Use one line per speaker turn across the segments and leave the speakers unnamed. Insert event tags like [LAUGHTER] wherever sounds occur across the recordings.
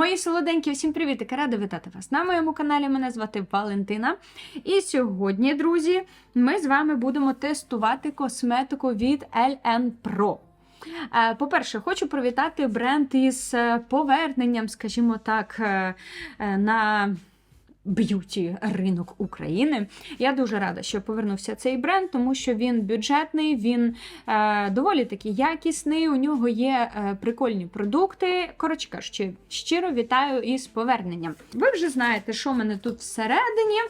Мої солоденькі, усім привіт! Рада вітати вас на моєму каналі. Мене звати Валентина. І сьогодні, друзі, ми з вами будемо тестувати косметику від LN Pro. Е, По-перше, хочу привітати бренд із е, поверненням, скажімо так, е, на б'юті ринок України. Я дуже рада, що повернувся цей бренд, тому що він бюджетний, він е, доволі таки якісний. У нього є е, прикольні продукти. Коротше кажучи, щиро вітаю із поверненням. Ви вже знаєте, що в мене тут всередині,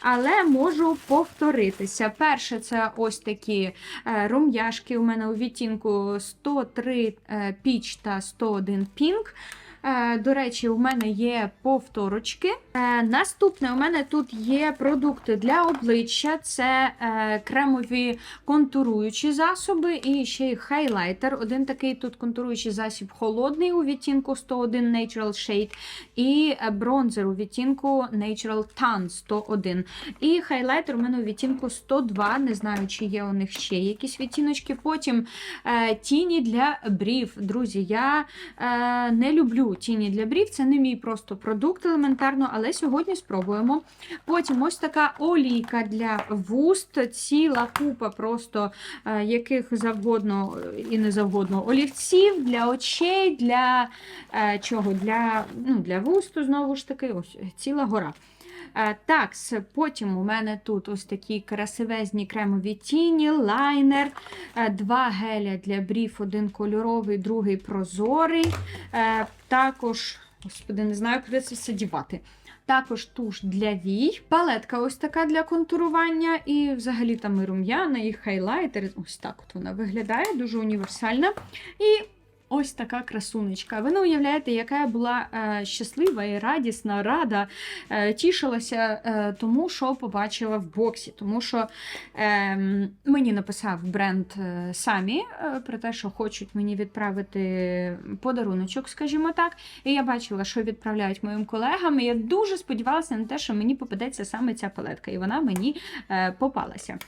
але можу повторитися. Перше, це ось такі е, рум'яшки. У мене у відтінку 103 е, піч та 101 пінк. Е, До речі, у мене є повторочки. Е, Наступне у мене тут є продукти для обличчя: це е, кремові контуруючі засоби і ще й хайлайтер. Один такий тут контуруючий засіб холодний у відтінку 101 Natural Shade, і бронзер у відтінку Natural Tan 101. І хайлайтер у мене у відтінку 102. Не знаю, чи є у них ще якісь відтіночки. Потім тіні для брів. Друзі, я не люблю тіні для брів, це не мій просто продукт елементарно, але сьогодні спробуємо. Потім ось така олійка для вуст, ціла купа просто е, яких завгодно і не завгодно олівців для очей, для е, чого? Для, ну, для вусту, знову ж таки, ось ціла гора. Е, Так, потім у мене тут ось такі красивезні кремові тіні, лайнер, е, два геля для брів, один кольоровий, другий прозорий. Е, Також, господи, не знаю, куди це все дівати. Також туш для вій, палетка ось така для контурування, і взагалі там і рум'яна, і хайлайтер. Ось так от вона виглядає, дуже універсальна. І ось така красунечка. Ви не уявляєте, яка я була е, щаслива і радісна, рада, е, тішилася е, тому, що побачила в боксі. Тому що е, мені написав бренд самі про те, що хочуть мені відправити подаруночок, скажімо так. І я бачила, що відправляють моїм колегам. І я дуже сподівалася на те, що мені попадеться саме ця палетка, і вона мені попалася.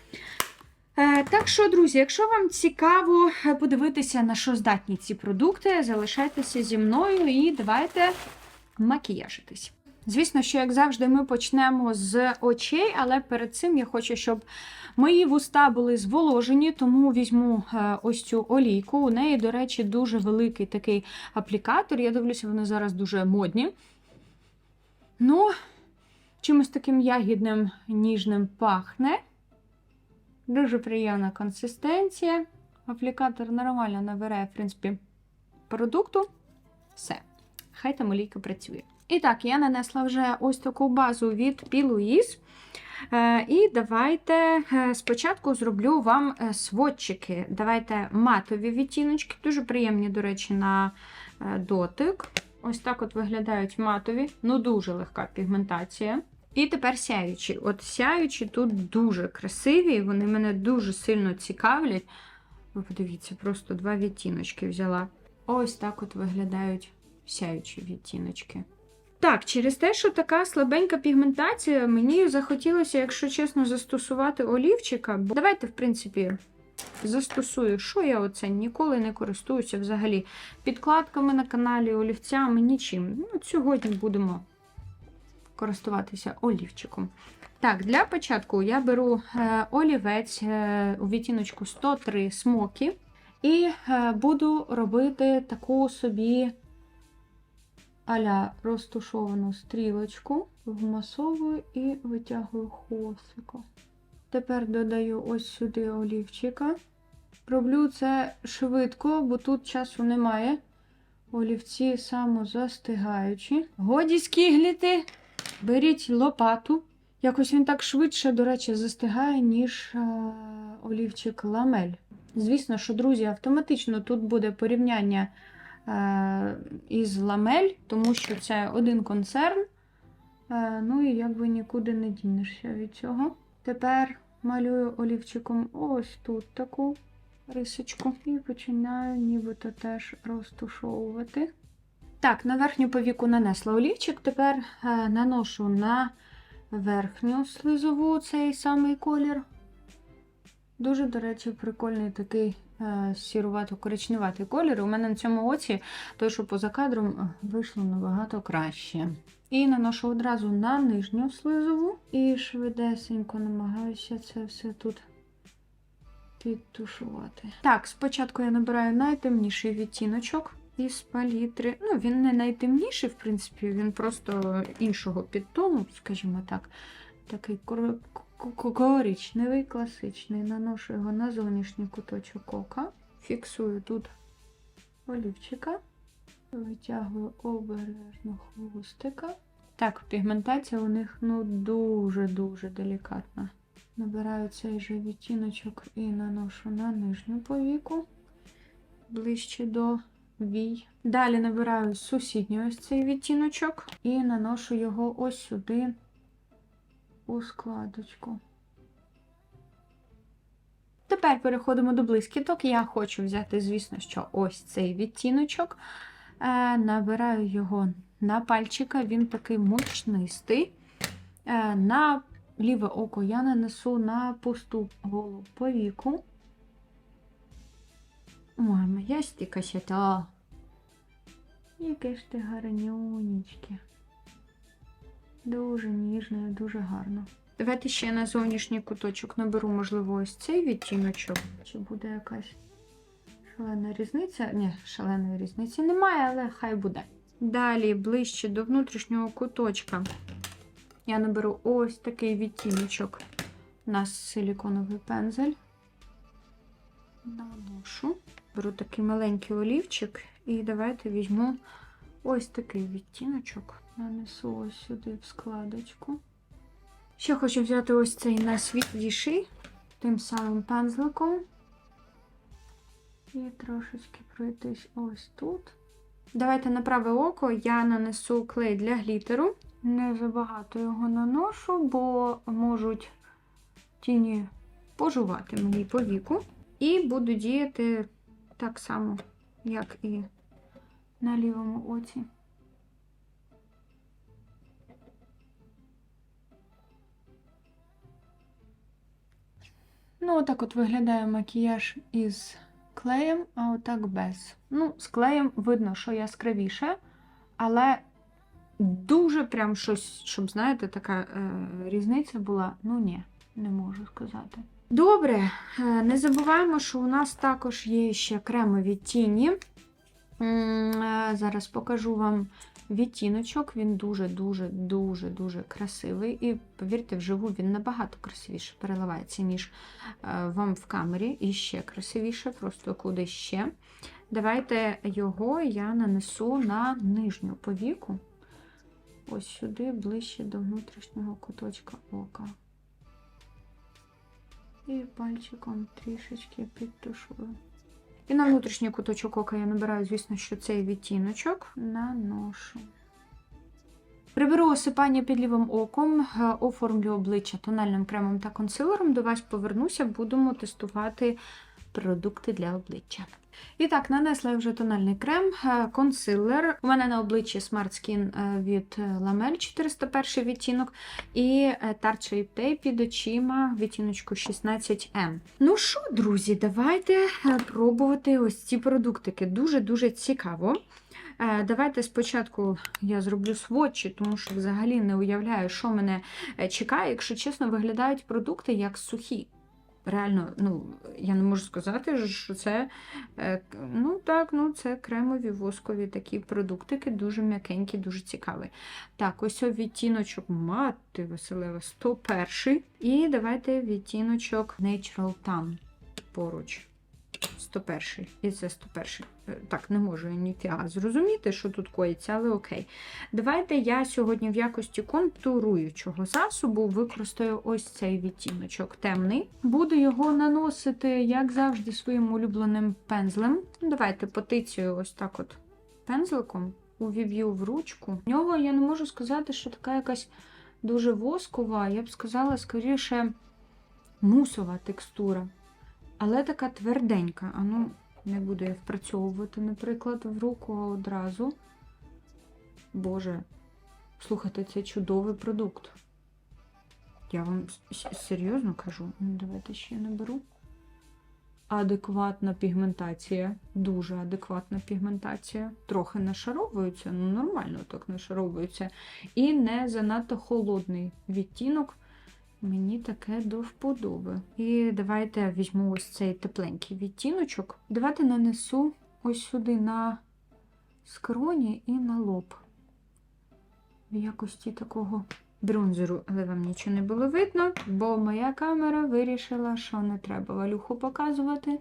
Е, Так що, друзі, якщо вам цікаво е, подивитися, на що здатні ці продукти, залишайтеся зі мною і давайте макіяжитись. Звісно, що, як завжди, ми почнемо з очей, але перед цим я хочу, щоб мої вуста були зволожені, тому візьму е, ось цю олійку. У неї, до речі, дуже великий такий аплікатор. Я дивлюся, вони зараз дуже модні. Ну, чимось таким ягідним ніжним пахне. Дуже приємна консистенція. Аплікатор нормально набирає, в принципі, продукту. Все. Хай там олійка працює. І так, я нанесла вже ось таку базу від P. Е, І давайте е, спочатку зроблю вам е, сводчики. Давайте матові відтіночки, дуже приємні, до речі, на дотик. Ось так от виглядають матові, ну дуже легка пігментація. І тепер сяючі. От сяючі тут дуже красиві, вони мене дуже сильно цікавлять. Ви подивіться, просто два відтіночки взяла. Ось так от виглядають сяючі відтіночки. Так, через те, що така слабенька пігментація, мені захотілося, якщо чесно, застосувати олівчика. Бо давайте, в принципі, застосую, що я оце ніколи не користуюся взагалі підкладками на каналі, олівцями, нічим. Ну, сьогодні будемо користуватися олівчиком. Так, для початку я беру е, олівець е, у відтіночку 103 смокі і е, буду робити таку собі аля розтушовану стрілочку, вмасовую і витягую хвостика. Тепер додаю ось сюди олівчика. Роблю це швидко, бо тут часу немає. Олівці самозастигаючі. Годі скігліти. Беріть лопату. Якось він так швидше, до речі, застигає, ніж е, олівчик ламель. Звісно, що, друзі, автоматично тут буде порівняння е, із ламель, тому що це один концерн. Е, ну і якби нікуди не дінешся від цього. Тепер малюю олівчиком ось тут таку рисочку і починаю нібито теж розтушовувати. Так, на верхню повіку нанесла олівчик, тепер е, наношу на верхню слизову цей самий колір. Дуже, до речі, прикольний такий е, сірувато-коричневатий колір. У мене на цьому оці той, що поза кадром, е, вийшло набагато краще. І наношу одразу на нижню слизову і швидесенько намагаюся це все тут підтушувати. Так, спочатку я набираю найтемніший відтіночок із палітри. Ну, він не найтемніший, в принципі, він просто іншого підтону, скажімо так. Такий кор- коричневий, класичний. Наношу його на зовнішній куточок ока. Фіксую тут олівчика. Витягую обережно хвостика. Так, пігментація у них ну дуже-дуже делікатна. Набираю цей же відтіночок і наношу на нижню повіку ближче до вій. Далі набираю сусідній ось цей відтіночок і наношу його ось сюди у складочку. Тепер переходимо до блискіток. Я хочу взяти, звісно, що ось цей відтіночок. Е, набираю його на пальчика, він такий мощнистий. Е, на ліве око я нанесу на пусту голу повіку. Ой, моя ж ти косята. Яке ж ти гарнюнечке. Дуже ніжно і дуже гарно. Давайте ще на зовнішній куточок наберу, можливо, ось цей відтіночок. Чи буде якась шалена різниця? Ні, шаленої різниці немає, але хай буде. Далі, ближче до внутрішнього куточка, я наберу ось такий відтіночок. У нас силіконовий пензель. Наношу. Беру такий маленький олівчик і давайте візьму ось такий відтіночок. Нанесу ось сюди в складочку. Ще хочу взяти ось цей найсвітліший, тим самим пензликом. І трошечки пройтись ось тут. Давайте на праве око я нанесу клей для глітеру. Не забагато його наношу, бо можуть тіні пожувати мені по віку. І буду діяти так само, як і на лівому оці. Ну, отак от виглядає макіяж із клеєм, а отак без. Ну, з клеєм видно, що яскравіше, але дуже прям щось, щоб, знаєте, така е, різниця була. Ну, ні, не можу сказати. Добре, е, не забуваємо, що у нас також є ще кремові тіні. Е, Зараз покажу вам відтіночок. Він дуже-дуже-дуже-дуже красивий. І повірте, вживу він набагато красивіше переливається, ніж е, вам в камері. І ще красивіше, просто куди ще. Давайте його я нанесу на нижню повіку. Ось сюди, ближче до внутрішнього куточка ока. І пальчиком трішечки підтушую. І на внутрішній куточок ока я набираю, звісно, що цей відтіночок наношу. Приберу осипання під лівим оком, е, оформлю обличчя тональним кремом та консилером. До вас повернуся, будемо тестувати продукти для обличчя. І так, нанесла я вже тональний крем, е, консилер. У мене на обличчі Smart Skin е, від Lamel 401 відтінок. І е, Tarte Shape під очима відтіночку 16M. Ну що, друзі, давайте е, пробувати ось ці продуктики. Дуже-дуже цікаво. Е, Давайте спочатку я зроблю сводчі, тому що взагалі не уявляю, що мене е, чекає. Якщо чесно, виглядають продукти як сухі. Реально, ну, я не можу сказати, що це е, ну так, ну це кремові воскові такі продуктики, дуже м'якенькі, дуже цікаві. Так, ось відтіночок мати Василева 101. І давайте відтіночок Natural Tan поруч. 101. І це 101. Е, Так, не можу ніфіга зрозуміти, що тут коїться, але окей. Давайте я сьогодні в якості контуруючого засобу використаю ось цей відтіночок темний. Буду його наносити, як завжди, своїм улюбленим пензлем. Давайте потицюю ось так от пензликом, увіб'ю в ручку. В нього я не можу сказати, що така якась дуже воскова, я б сказала, скоріше, мусова текстура. Але така тверденька. А ну, не буду я впрацьовувати, наприклад, в руку одразу. Боже, слухайте, це чудовий продукт. Я вам серйозно кажу. Ну, давайте ще наберу. адекватна пігментація. Дуже адекватна пігментація. Трохи нашаровується, ну нормально так нашаровується. І не занадто холодний відтінок. Мені таке до вподоби. І давайте візьму ось цей тепленький відтіночок. Давайте нанесу ось сюди на скроні і на лоб. В якості такого бронзеру, але вам нічого не було видно, бо моя камера вирішила, що не треба валюху показувати.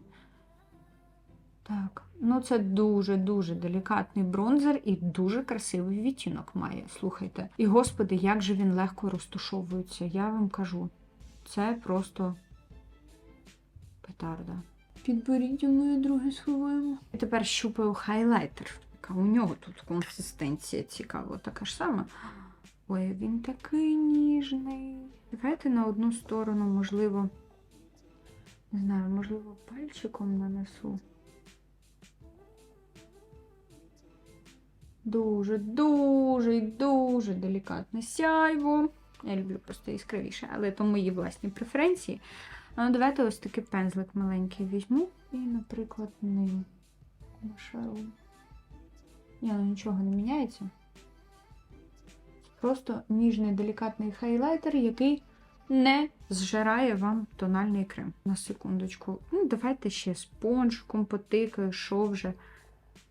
Так, ну це дуже-дуже делікатний бронзер і дуже красивий відтінок має. Слухайте. І господи, як же він легко розташовується, я вам кажу. Це просто петарда. Підборіддя моє друге сховуємо. І тепер щупаю хайлайтер. Яка у нього тут консистенція цікава, така ж сама. Ой, він такий ніжний. Давайте на одну сторону, можливо, не знаю, можливо, пальчиком нанесу. Дуже, дуже і дуже делікатне сяйво. Я люблю просто яскравіше, але то мої власні преференції. Ну, давайте ось такий пензлик маленький візьму і, наприклад, ним нашарую. Ні, ну нічого не міняється. Просто ніжний делікатний хайлайтер, який не зжирає вам тональний крем. На секундочку. Ну, давайте ще спонжиком потикаю, що вже.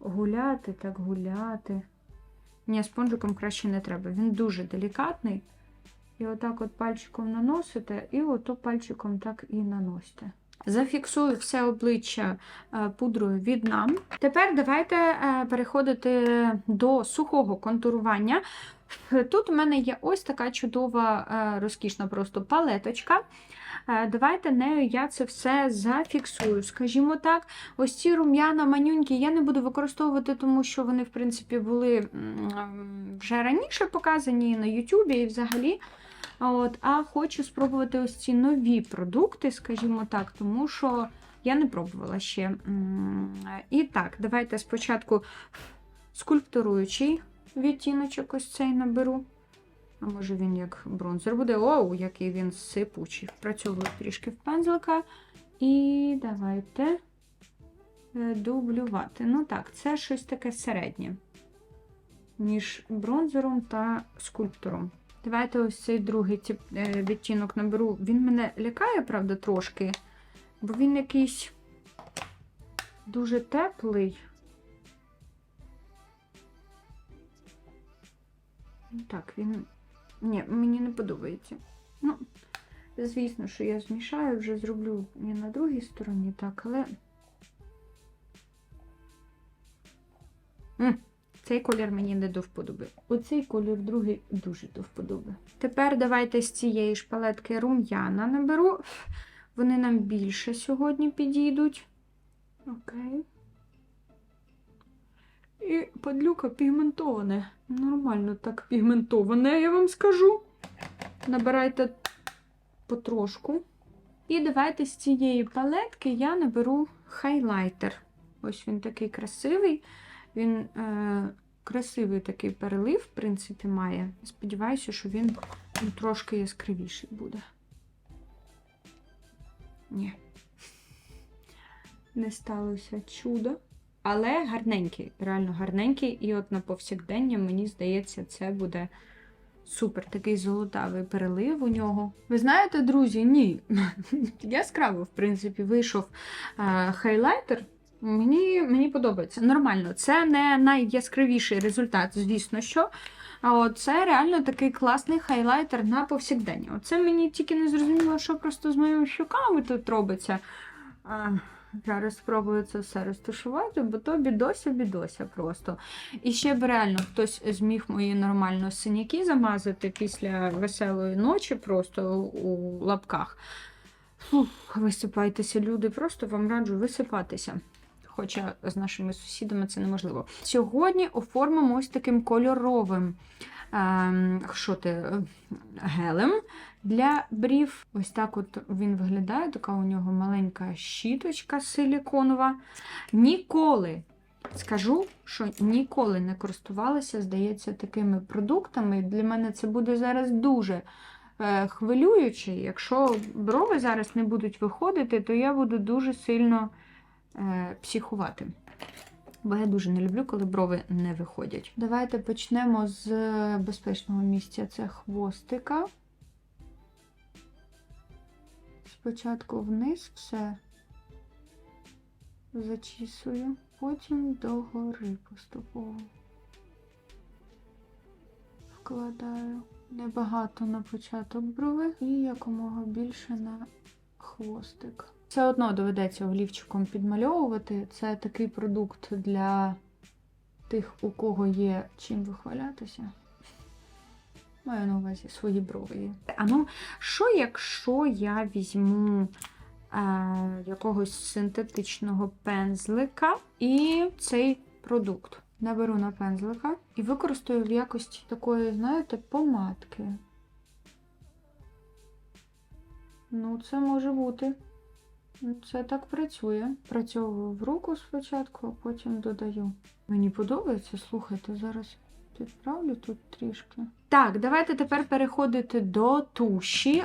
Гуляти, так гуляти. Ні, спонжиком краще не треба. Він дуже делікатний. І отак от пальчиком наносите, і ото пальчиком так і наносите. Зафіксую все обличчя е, пудрою від нам. Тепер давайте е, переходити до сухого контурування. Тут у мене є ось така чудова, е, розкішна просто палеточка. Е, Давайте нею я це все зафіксую. Скажімо так, ось ці рум'яна манюнькі я не буду використовувати, тому що вони, в принципі, були вже раніше показані на Ютубі і взагалі. От, А хочу спробувати ось ці нові продукти, скажімо так, тому що я не пробувала ще. І так, давайте спочатку скульптуруючий відтіночок ось цей наберу. А може він як бронзер буде. Оу, який він сипучий. Впрацьовую трішки в пензлика. І давайте е, дублювати. Ну так, це щось таке середнє між бронзером та скульптором. Давайте ось цей другий е, відтінок наберу. Він мене лякає, правда, трошки, бо він якийсь дуже теплий. Ну, Так, він. Ні, мені не подобається. Ну, звісно, що я змішаю, вже зроблю не на другій стороні, так, але. М, Цей колір мені не до вподоби. Оцей колір другий дуже до вподоби. Тепер давайте з цієї ж палетки рум'яна наберу. Вони нам більше сьогодні підійдуть. Окей. І падлюка пігментоване. Нормально так пігментоване, я вам скажу. Набирайте потрошку. І давайте з цієї палетки я наберу хайлайтер. Ось він такий красивий. Він е, красивий такий перелив, в принципі, має. Сподіваюся, що він трошки яскравіший буде. Ні. Не сталося чудо. Але гарненький, реально гарненький. І от на повсякдення, мені здається, це буде супер такий золотавий перелив у нього. Ви знаєте, друзі, ні. [LAUGHS] Яскраво, в принципі, вийшов е, хайлайтер. Мені, мені подобається. Нормально. Це не найяскравіший результат, звісно що. А от це реально такий класний хайлайтер на повсякдення. Оце мені тільки не зрозуміло, що просто з моїми щуками тут робиться. Зараз спробую це все розташувати, бо то бідося, бідося просто. І ще б реально хтось зміг мої нормально синяки замазати після веселої ночі, просто у лапках. Фух, висипайтеся, люди, просто вам раджу висипатися. Хоча з нашими сусідами це неможливо. Сьогодні оформимо ось таким кольоровим ем, що ти, е, гелем для брів. Ось так от він виглядає. Така у нього маленька щіточка силіконова. Ніколи, скажу, що ніколи не користувалася, здається, такими продуктами. Для мене це буде зараз дуже е, хвилююче. Якщо брови зараз не будуть виходити, то я буду дуже сильно е, психувати. Бо я дуже не люблю, коли брови не виходять. Давайте почнемо з безпечного місця. Це хвостика. Спочатку вниз все зачісую, потім догори поступово вкладаю небагато на початок брови і якомога більше на хвостик. Все одно доведеться олівчиком підмальовувати. Це такий продукт для тих, у кого є чим вихвалятися. Маю на увазі свої брови. А ну, що якщо я візьму е, якогось синтетичного пензлика і цей продукт наберу на пензлика і використаю в якості такої, знаєте, помадки. Ну, це може бути. Це так працює. Працьовую в руку спочатку, а потім додаю. Мені подобається, слухайте, зараз підправлю тут трішки. Так, давайте тепер переходити до туші.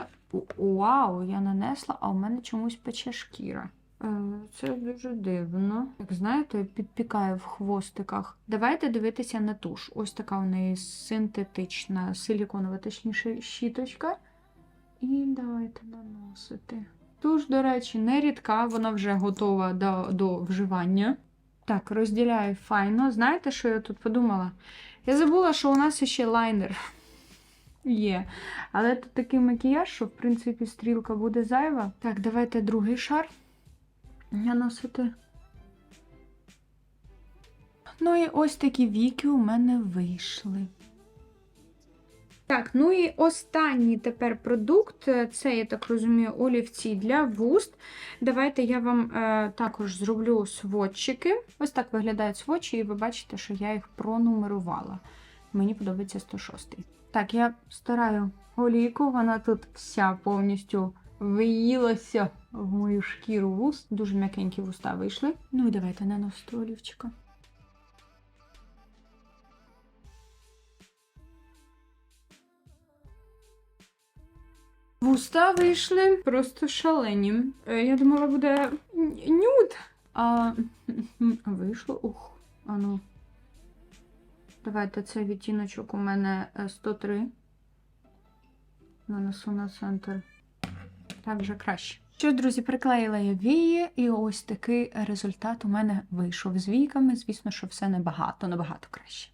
Вау, я нанесла, а у мене чомусь пече шкіра. Е, Це дуже дивно. Як знаєте, підпікає в хвостиках. Давайте дивитися на туш. Ось така у неї синтетична, силіконова, точніше, щіточка. І давайте наносити. Туш, до речі, не рідка, вона вже готова до, до вживання. Так, розділяю файно. Знаєте, що я тут подумала? Я забула, що у нас ще лайнер є. Але тут такий макіяж, що, в принципі, стрілка буде зайва. Так, давайте другий шар наносити. Ну і ось такі віки у мене вийшли. Так, ну і останній тепер продукт це, я так розумію, олівці для вуст. Давайте я вам е, також зроблю сводчики. Ось так виглядають сводчі, і ви бачите, що я їх пронумерувала. Мені подобається 106. Так, я стараю олійку, вона тут вся повністю виїлася в мою шкіру вуст. Дуже м'якенькі вуста вийшли. Ну і давайте наносити олівчика. Вуста вийшли просто шалені. Е, Я думала, буде нюд. А [LAUGHS] вийшло. Ух, ану. Давайте цей відтіночок у мене е, 103. Нанесу на центр. Так вже краще. Що, друзі, приклеїла я вії, і ось такий результат у мене вийшов з війками. Звісно, що все набагато, набагато краще.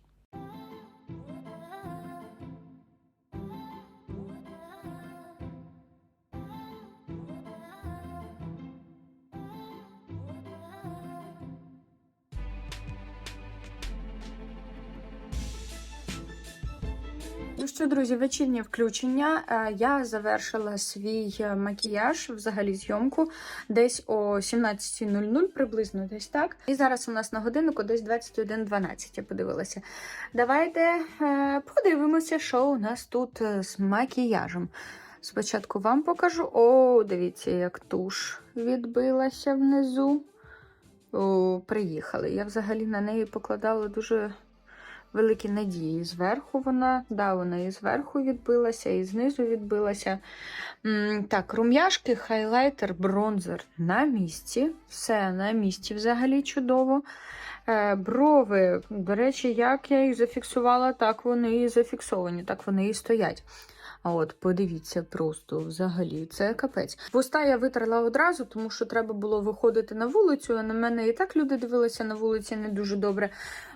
Друзі, вечірнє включення. Е, Я завершила свій е, макіяж, взагалі зйомку, десь о 17.00, приблизно десь так. І зараз у нас на годиннику десь 21.12, я подивилася. Давайте е, подивимося, що у нас тут з макіяжем. Спочатку вам покажу. О, дивіться, як туш відбилася внизу. О, приїхали. Я взагалі на неї покладала дуже великі надії. Зверху вона, да, вона і зверху відбилася, і знизу відбилася. Так, рум'яшки, хайлайтер, бронзер на місці. Все на місці взагалі чудово. Е, Брови, до речі, як я їх зафіксувала, так вони і зафіксовані, так вони і стоять. А от подивіться просто взагалі, це капець. Вуста я витерла одразу, тому що треба було виходити на вулицю. А на мене і так люди дивилися на вулиці не дуже добре.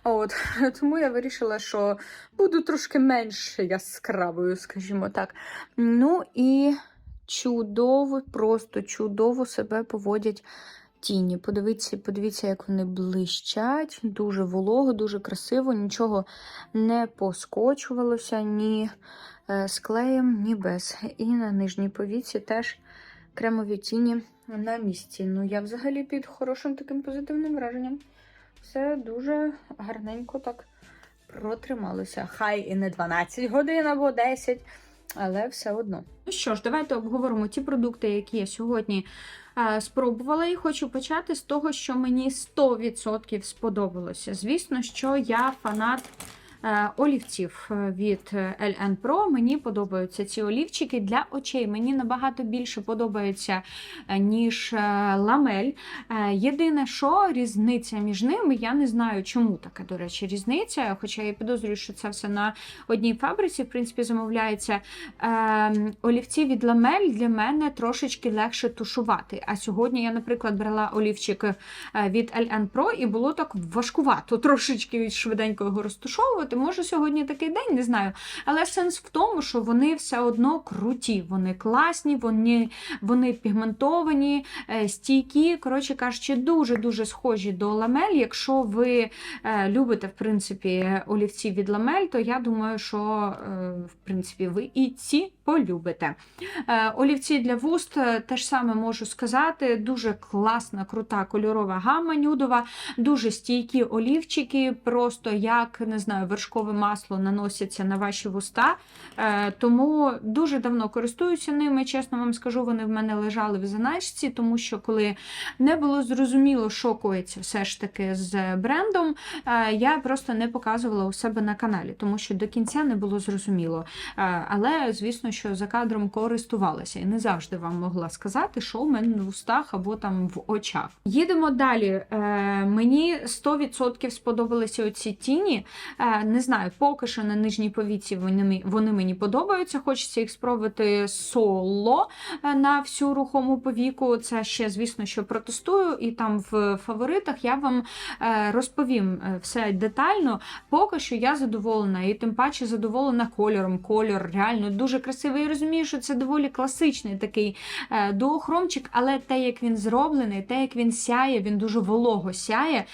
От [LAUGHS] тому я вирішила, що буду трошки менш яскравою, скажімо так. Ну і чудово, просто чудово себе поводять. Тіні, подивіться, подивіться, як вони блищать, дуже волого, дуже красиво, нічого не поскочувалося ні е, з клеєм, ні без. І на нижній повіці теж кремові тіні на місці. Ну, я взагалі під хорошим таким позитивним враженням. Все дуже гарненько так протрималося. Хай і не 12 годин або 10, але все одно. Ну що ж, давайте обговоримо ті продукти, які я сьогодні спробувала, і хочу почати з того, що мені 100% сподобалося. Звісно, що я фанат е, олівців е, від LN Pro. Мені подобаються ці олівчики для очей. Мені набагато більше подобається, е, ніж е, ламель. Е, Єдине, що різниця між ними, я не знаю, чому така, до речі, різниця. Хоча я підозрюю, що це все на одній фабриці, в принципі, замовляється. Е, олівці від ламель для мене трошечки легше тушувати. А сьогодні я, наприклад, брала олівчик е, від LN Pro і було так важкувато [LAUGHS] трошечки швиденько його розтушовувати. Може, сьогодні такий день, не знаю. Але сенс в тому, що вони все одно круті, вони класні, вони, вони пігментовані, е, стійкі. Коротше кажучи, дуже-дуже схожі до ламель. Якщо ви е, любите, в принципі, олівці від ламель, то я думаю, що е, в принципі ви і ці полюбите. Олівці для вуст теж саме можу сказати. Дуже класна, крута кольорова гамма нюдова, дуже стійкі олівчики, просто як не знаю, вершкове масло наносяться на ваші вуста. Е, Тому дуже давно користуюся ними. Чесно вам скажу, вони в мене лежали в заначці, тому що коли не було зрозуміло, що коїться все ж таки з брендом, е, я просто не показувала у себе на каналі, тому що до кінця не було зрозуміло. Е, Але, звісно, що за кадром користувалася і не завжди вам могла сказати, що в мене в устах або там в очах. Їдемо далі. Мені 100% сподобалися оці тіні. Не знаю, поки що на нижній повіці вони, вони мені подобаються. Хочеться їх спробувати соло е, на всю рухому повіку. Це ще, звісно, що протестую, і там в фаворитах я вам е, розповім е, все детально. Поки що я задоволена, і тим паче задоволена кольором. Кольор реально дуже красивий. Я розумію, що це доволі класичний такий дуохромчик, але те, як він зроблений, те, як він сяє, він дуже волого сяє.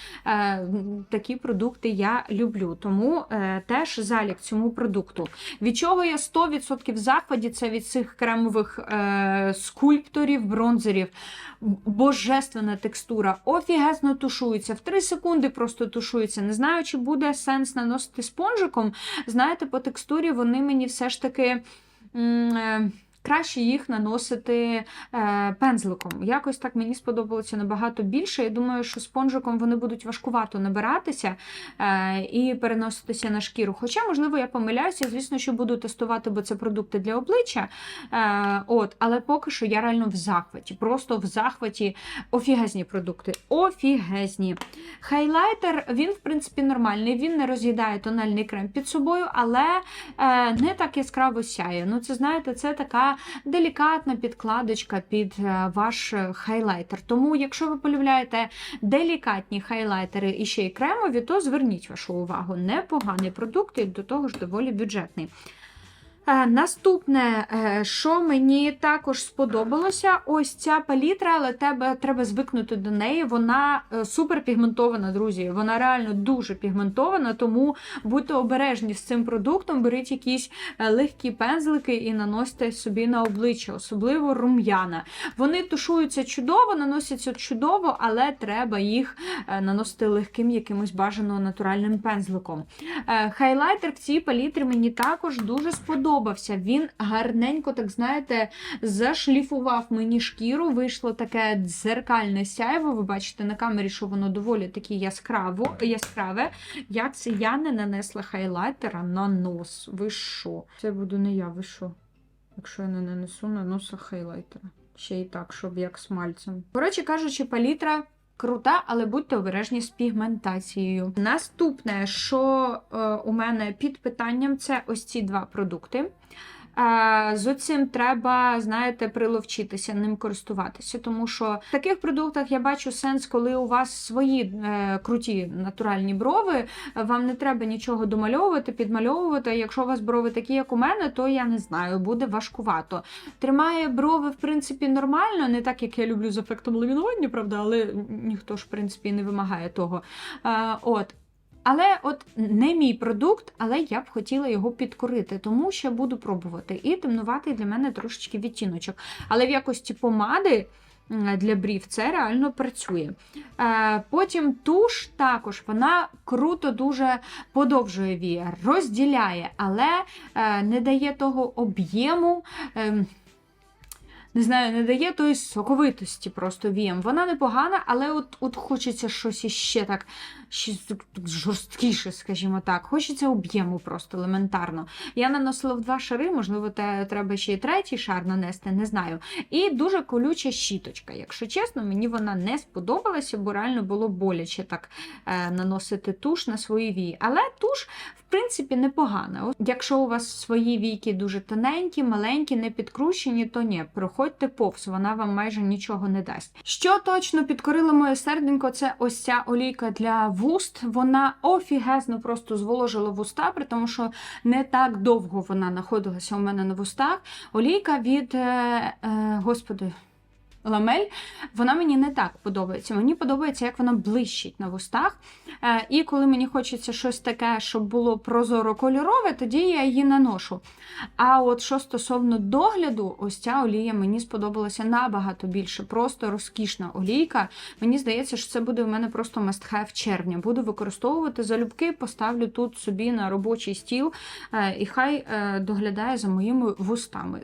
Такі продукти я люблю. Тому е, теж залік цьому продукту. Від чого я 100% в захваті, це від цих кремових е, скульпторів, бронзерів. Божественна текстура, офігезно тушується, в 3 секунди просто тушується. Не знаю, чи буде сенс наносити спонжиком. Знаєте, по текстурі вони мені все ж таки. Краще їх наносити е, пензликом. Якось так мені сподобалося набагато більше. Я думаю, що спонжиком вони будуть важкувато набиратися е, і переноситися на шкіру. Хоча, можливо, я помиляюся, звісно, що буду тестувати, бо це продукти для обличчя. Е, от, але поки що я реально в захваті. Просто в захваті офігезні продукти. Офігезні. Хайлайтер, він, в принципі, нормальний. Він не роз'їдає тональний крем під собою, але не так яскраво сяє. Ну, це знаєте, це така делікатна підкладочка під е, ваш е, хайлайтер. Тому, якщо ви полюбляєте делікатні хайлайтери і ще й кремові, то зверніть вашу увагу. Непоганий продукт і до того ж доволі бюджетний. Е, Наступне, е, що мені також сподобалося, ось ця палітра, але тебе треба звикнути до неї. Вона е, супер пігментована, друзі. Вона реально дуже пігментована, тому будьте обережні з цим продуктом. Беріть якісь легкі пензлики і наносьте собі на обличчя, особливо рум'яна. Вони тушуються чудово, наносяться чудово, але треба їх наносити легким якимось бажано натуральним пензликом. Хайлайтер в цій палітрі мені також дуже сподобався. Він гарненько, так знаєте, зашліфував мені шкіру. Вийшло таке дзеркальне сяйво. Ви бачите на камері, що воно доволі таке яскраво, яскраве. Як це я не нанесла хайлайтера на нос. Ви що? Це буду не я, ви що? Якщо я не нанесу на носа хайлайтера. Ще й так, щоб як смальцем. Коротше кажучи, палітра крута, але будьте обережні з пігментацією. Наступне, що е, у мене під питанням, це ось ці два продукти. З оцим треба, знаєте, приловчитися, ним користуватися. Тому що в таких продуктах я бачу сенс, коли у вас свої е, круті натуральні брови, вам не треба нічого домальовувати, підмальовувати. Якщо у вас брови такі, як у мене, то я не знаю, буде важкувато. Тримає брови, в принципі, нормально, не так, як я люблю з ефектом ламінування, правда, але ніхто ж, в принципі, не вимагає того. Е, От. Але от не мій продукт, але я б хотіла його підкорити, тому що буду пробувати. І темнуватий для мене трошечки відтіночок. Але в якості помади для брів це реально працює. Е, Потім туш також вона круто дуже подовжує віяр, розділяє, але е, не дає того об'єму. ем, не знаю, не дає тої соковитості просто віям. Вона непогана, але от, от хочеться щось іще так щось жорсткіше, скажімо так. Хочеться об'єму просто елементарно. Я наносила в два шари, можливо, те, треба ще й третій шар нанести, не знаю. І дуже колюча щіточка. Якщо чесно, мені вона не сподобалася, бо реально було боляче так е, наносити туш на свої вії. Але туш, в принципі, непогана. От Якщо у вас свої війки дуже тоненькі, маленькі, не підкручені, то ні, проходьте повз, вона вам майже нічого не дасть. Що точно підкорило моє серденько, це ось ця олійка для вуст. Вона офігезно просто зволожила вуста, при тому, що не так довго вона знаходилася у мене на вустах. Олійка від, е, е, господи, ламель, вона мені не так подобається. Мені подобається, як вона блищить на вустах. Е, і коли мені хочеться щось таке, щоб було прозоро-кольорове, тоді я її наношу. А от що стосовно догляду, ось ця олія мені сподобалася набагато більше. Просто розкішна олійка. Мені здається, що це буде у мене просто must-have червня. Буду використовувати залюбки, поставлю тут собі на робочий стіл, е, і хай е, доглядає за моїми вустами.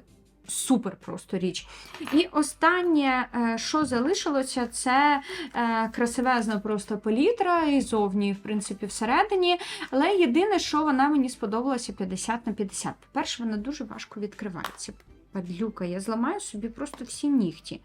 Супер просто річ. І останнє, е, що залишилося, це е, красивезна просто палітра і зовні, в принципі, всередині. Але єдине, що вона мені сподобалася 50 на 50. По-перше, вона дуже важко відкривається. Падлюка, я зламаю собі просто всі нігті,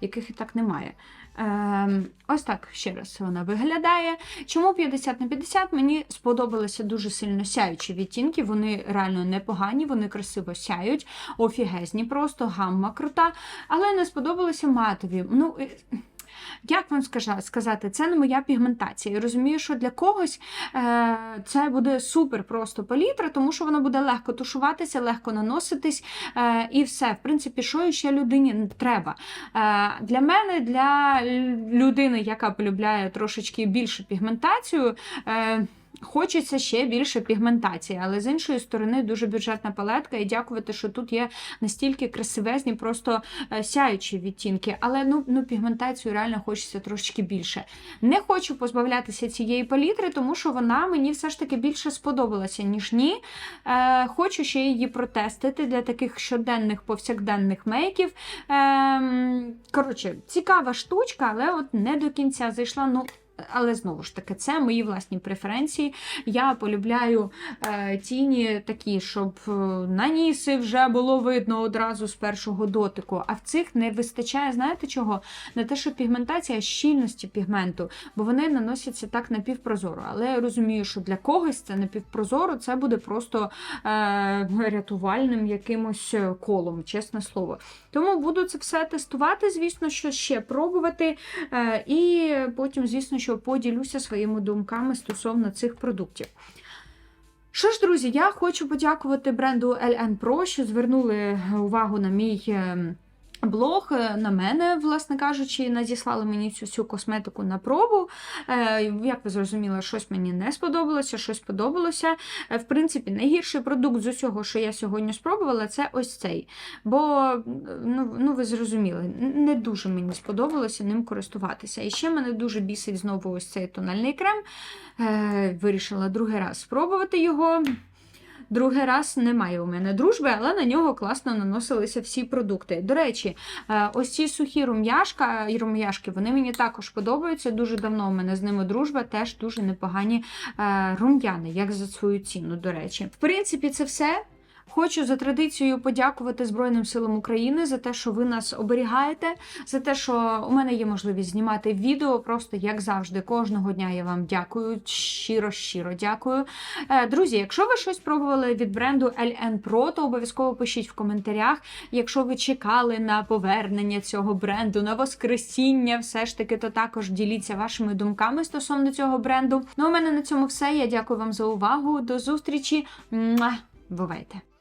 яких і так немає. Ем, ось так ще раз вона виглядає. Чому 50 на 50? Мені сподобалися дуже сильно сяючі відтінки. Вони реально непогані, вони красиво сяють, офігезні, просто гамма крута. Але не сподобалися матові. Ну, як вам сказати, це не моя пігментація. Я розумію, що для когось е, це буде супер просто палітра, тому що вона буде легко тушуватися, легко наноситись е, і все. В принципі, що ще людині треба. Е, для мене, для людини, яка полюбляє трошечки більшу пігментацію. Хочеться ще більше пігментації, але з іншої сторони дуже бюджетна палетка, і дякувати, що тут є настільки красивезні, просто е, сяючі відтінки. Але ну, ну пігментацію реально хочеться трошечки більше. Не хочу позбавлятися цієї палітри, тому що вона мені все ж таки більше сподобалася, ніж ні. Е, Хочу ще її протестити для таких щоденних повсякденних мейків. Е, коротше, цікава штучка, але от не до кінця зайшла. Ну, але знову ж таки, це мої власні преференції. Я полюбляю е, тіні такі, щоб е, на ніси вже було видно одразу з першого дотику. А в цих не вистачає, знаєте чого? Не те, що пігментація, а щільності пігменту, бо вони наносяться так напівпрозоро. Але я розумію, що для когось це напівпрозоро, це буде просто е, рятувальним якимось колом, чесне слово. Тому буду це все тестувати, звісно, що ще пробувати. Е, і потім, звісно, що поділюся своїми думками стосовно цих продуктів. Що ж, друзі, я хочу подякувати бренду LN Pro, що звернули увагу на мій е, блог, е, на мене, власне кажучи, надіслали мені цю всю косметику на пробу. Е, Як ви зрозуміли, щось мені не сподобалося, щось подобалося. Е, В принципі, найгірший продукт з усього, що я сьогодні спробувала, це ось цей. Бо, ну, ну ви зрозуміли, не дуже мені сподобалося ним користуватися. І ще мене дуже бісить знову ось цей тональний крем. Вирішила другий раз спробувати його. Другий раз немає у мене дружби, але на нього класно наносилися всі продукти. До речі, е, ось ці сухі рум'яшка і рум'яшки, вони мені також подобаються. Дуже давно у мене з ними дружба, теж дуже непогані е, рум'яни, як за свою ціну, до речі. В принципі, це все. Хочу за традицією подякувати Збройним силам України за те, що ви нас оберігаєте, за те, що у мене є можливість знімати відео. Просто як завжди, кожного дня я вам дякую. Щиро, щиро дякую. Е, Друзі, якщо ви щось пробували від бренду LN Pro, то обов'язково пишіть в коментарях. Якщо ви чекали на повернення цього бренду, на воскресіння, все ж таки, то також діліться вашими думками стосовно цього бренду. Ну, у мене на цьому все. Я дякую вам за увагу. До зустрічі. Бувайте!